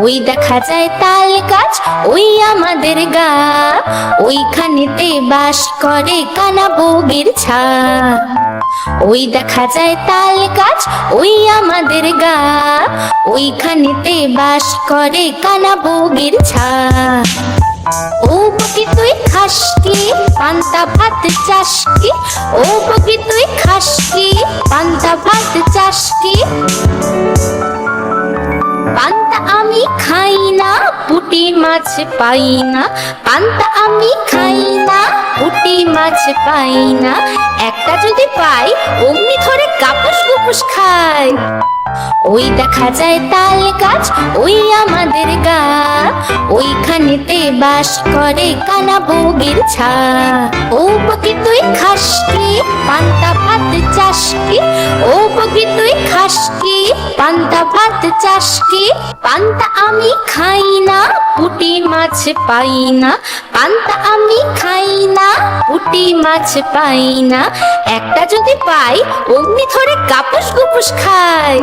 ওই দেখা যায় তাল গাছ, ওই আমাদের গা। ওইখানেতে বাস করে কানা বগির ছা। ওই দেখা যায় তাল গাছ, ওই আমাদের গা। ওইখানেতে বাস করে কানা বগির ছা। ও বকি তুই খাস কি, পান্তা ভাত চাস কি? ও বকি তুই খাস কি আমি খাই না, পুটি মাছ পাই না। পান্তা আমি খাই না, পুটি মাছ পাই না। একটা যদি পাই, অমনি ধরে কাপুস কুপুস খাই। ওই দেখা যায় তাল গাছ, ওই আমাদের গা। ওইখানেতে বাস করে কানা বগির ছা। ও বকি তুই খাস কি? পান্তা ভাত চাস কি? ও বকি তুই খাস কি? পান্তা ভাত চাষ কি? পান্তা আমি খাই না, পুটি মাছ পাই না। পান্তা আমি খাই না, পুটি মাছ পাই না। একটা যদি পাই, অমনি ধরে কাপুস কুপুস খাই